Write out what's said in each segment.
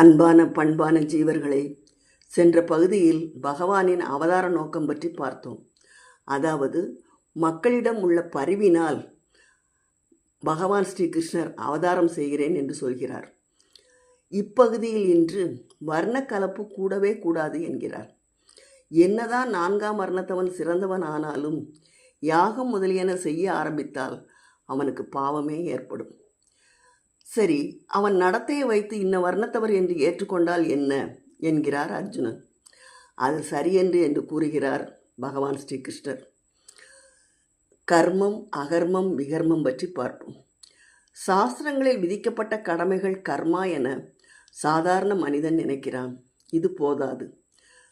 அன்பான பண்பான ஜீவர்களை சென்ற பகுதியில் பகவானின் அவதார நோக்கம் பற்றி பார்த்தோம். அதாவது மக்களிடம் உள்ள பரிவினால் பகவான் ஸ்ரீகிருஷ்ணர் அவதாரம் செய்கிறேன் என்று சொல்கிறார். இப்பகுதியில் இன்று வர்ண கலப்பு கூடவே கூடாது என்கிறார். என்னதான் நான்காம் வர்ணத்தவன் சிறந்தவன் ஆனாலும் யாகம் முதலியன செய்ய ஆரம்பித்தால் அவனுக்கு பாவமே ஏற்படும். சரி அவன் நடத்தையை வைத்து இன்ன வர்ணத்தவர் என்று ஏற்றுக்கொண்டால் என்ன? என்கிறார் அர்ஜுனன். அது சரியென்று என்று கூறுகிறார் பகவான் ஸ்ரீகிருஷ்ணர். கர்மம் அகர்மம் விகர்மம் பற்றி பார்ப்போம். சாஸ்திரங்களில் விதிக்கப்பட்ட கடமைகள் கர்மா என சாதாரண மனிதன் நினைக்கிறான். இது போதாது.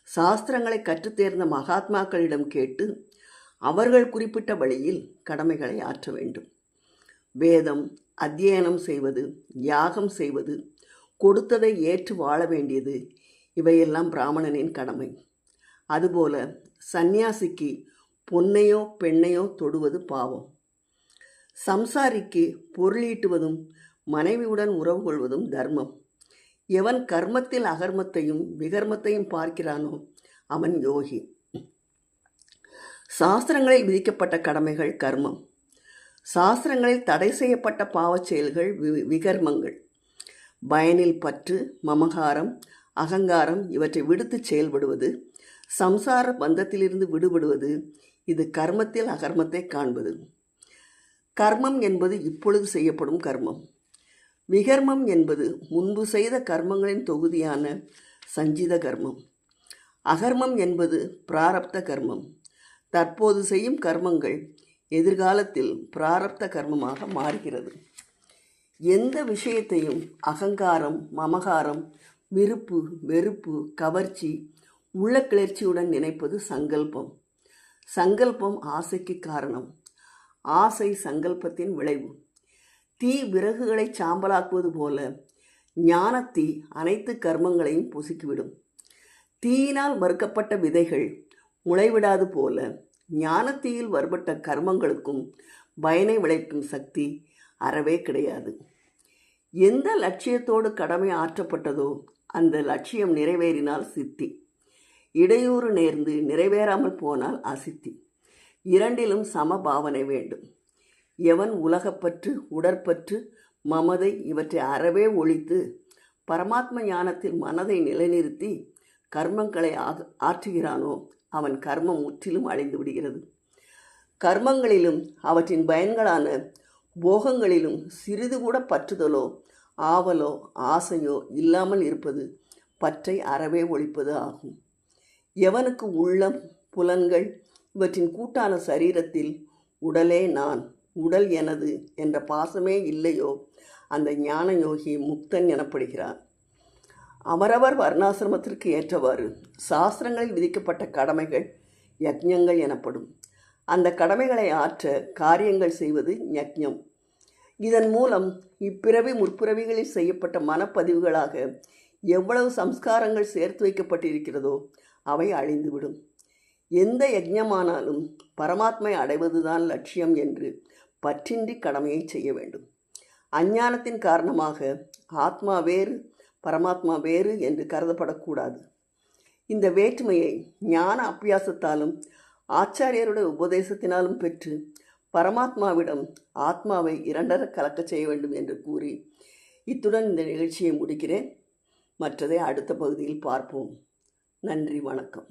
சாஸ்திரங்களை கற்றுத்தேர்ந்த மகாத்மாக்களிடம் கேட்டு அவர்கள் குறிப்பிட்ட வழியில் கடமைகளை ஆற்ற வேண்டும். வேதம் அத்தியனம் செய்வது யாகம் செய்வது கொடுத்ததை ஏற்று வாழ வேண்டியது இவையெல்லாம் பிராமணனின் கடமை. அதுபோல சந்நியாசிக்கு பொன்னையோ பெண்ணையோ தொடுவது பாவம். சம்சாரிக்கு பொருளீட்டுவதும் மனைவியுடன் உறவு கொள்வதும் தர்மம். எவன் கர்மத்தில் அகர்மத்தையும் விகர்மத்தையும் பார்க்கிறானோ அவன் யோகி. சாஸ்திரங்களில் விதிக்கப்பட்ட கடமைகள் கர்மம். சாஸ்திரங்களில் தடை செய்யப்பட்ட பாவச் செயல்கள் வி விகர்மங்கள். பயனில் பற்று மமகாரம் அகங்காரம் இவற்றை விடுத்து செயல்படுவது சம்சார பந்தத்திலிருந்து விடுபடுவது இது கர்மத்தில் அகர்மத்தை காண்பது. கர்மம் என்பது இப்பொழுது செய்யப்படும் கர்மம். விகர்மம் என்பது முன்பு செய்த கர்மங்களின் தொகுதியான சஞ்சித கர்மம். அகர்மம் என்பது பிராரப்த கர்மம். தற்போது செய்யும் கர்மங்கள் எதிர்காலத்தில் பிராரப்த கர்மமாக மாறுகிறது. எந்த விஷயத்தையும் அகங்காரம் மமகாரம் விருப்பு வெறுப்பு கவர்ச்சி உள்ள கிளர்ச்சியுடன் நினைப்பது சங்கல்பம். சங்கல்பம் ஆசைக்கு காரணம். ஆசை சங்கல்பத்தின் விளைவு. தீ விறகுகளை சாம்பலாக்குவது போல ஞானத்தீ அனைத்து கர்மங்களையும் பொசுக்கிவிடும் தீயினால் மறுக்கப்பட்ட விதைகள் முளைவிடாது போல ஞானத்தீயில் வருபட்ட கர்மங்களுக்கும் பயனை விளைக்கும் சக்தி அறவே கிடையாது. எந்த லட்சியத்தோடு கடமை ஆற்றப்பட்டதோ அந்த லட்சியம் நிறைவேறினால் சித்தி. இடையூறு நேர்ந்து நிறைவேறாமல் போனால் அசித்தி. இரண்டிலும் சம பாவனை வேண்டும். எவன் உலகப்பற்று உடற்பற்று மமதை இவற்றை அறவே ஒழித்து பரமாத்ம ஞானத்தில் மனதை நிலைநிறுத்தி கர்மங்களை ஆற்றுகிறானோ அவன் கர்மம் முற்றிலும் அழிந்து விடுகிறது. கர்மங்களிலும் அவற்றின் பயன்களான போகங்களிலும் சிறிது கூட பற்றுதலோ ஆவலோ ஆசையோ இல்லாமல் இருப்பது பற்றை அறவே ஒழிப்பது ஆகும். எவனுக்கு உள்ளம் புலன்கள் இவற்றின் கூட்டான சரீரத்தில் உடலே நான் உடல் எனது என்ற பாசமே இல்லையோ அந்த ஞான யோகி முக்தன் எனப்படுகிறார் அவரவர் வர்ணாசிரமத்திற்கு ஏற்றவாறு சாஸ்திரங்களில் விதிக்கப்பட்ட கடமைகள் யக்ஞங்கள் எனப்படும். அந்த கடமைகளை ஆற்ற காரியங்கள் செய்வது யக்ஞம் இதன் மூலம் இப்பிறவி முற்பிறவிகளில் செய்யப்பட்ட மனப்பதிவுகளாக எவ்வளவு சம்ஸ்காரங்கள் சேர்த்து வைக்கப்பட்டிருக்கிறதோ அவை அழிந்துவிடும். எந்த யஜ்ஞமானாலும் பரமாத்மை அடைவதுதான் லட்சியம் என்று பற்றின்றி கடமையை செய்ய வேண்டும். அஞ்ஞானத்தின் காரணமாக ஆத்மா வேறு பரமாத்மா வேறு என்று கருதப்படக்கூடாது. இந்த வேற்றுமையை ஞான அபியாசத்தாலும் ஆச்சாரியருடைய உபதேசத்தினாலும் பெற்று பரமாத்மாவிடம் ஆத்மாவை இரண்டர கலக்க செய்ய வேண்டும் என்று கூறி இத்துடன் இந்த நிகழ்ச்சியை முடிக்கிறேன். மற்றதை அடுத்த பகுதியில் பார்ப்போம். நன்றி வணக்கம்.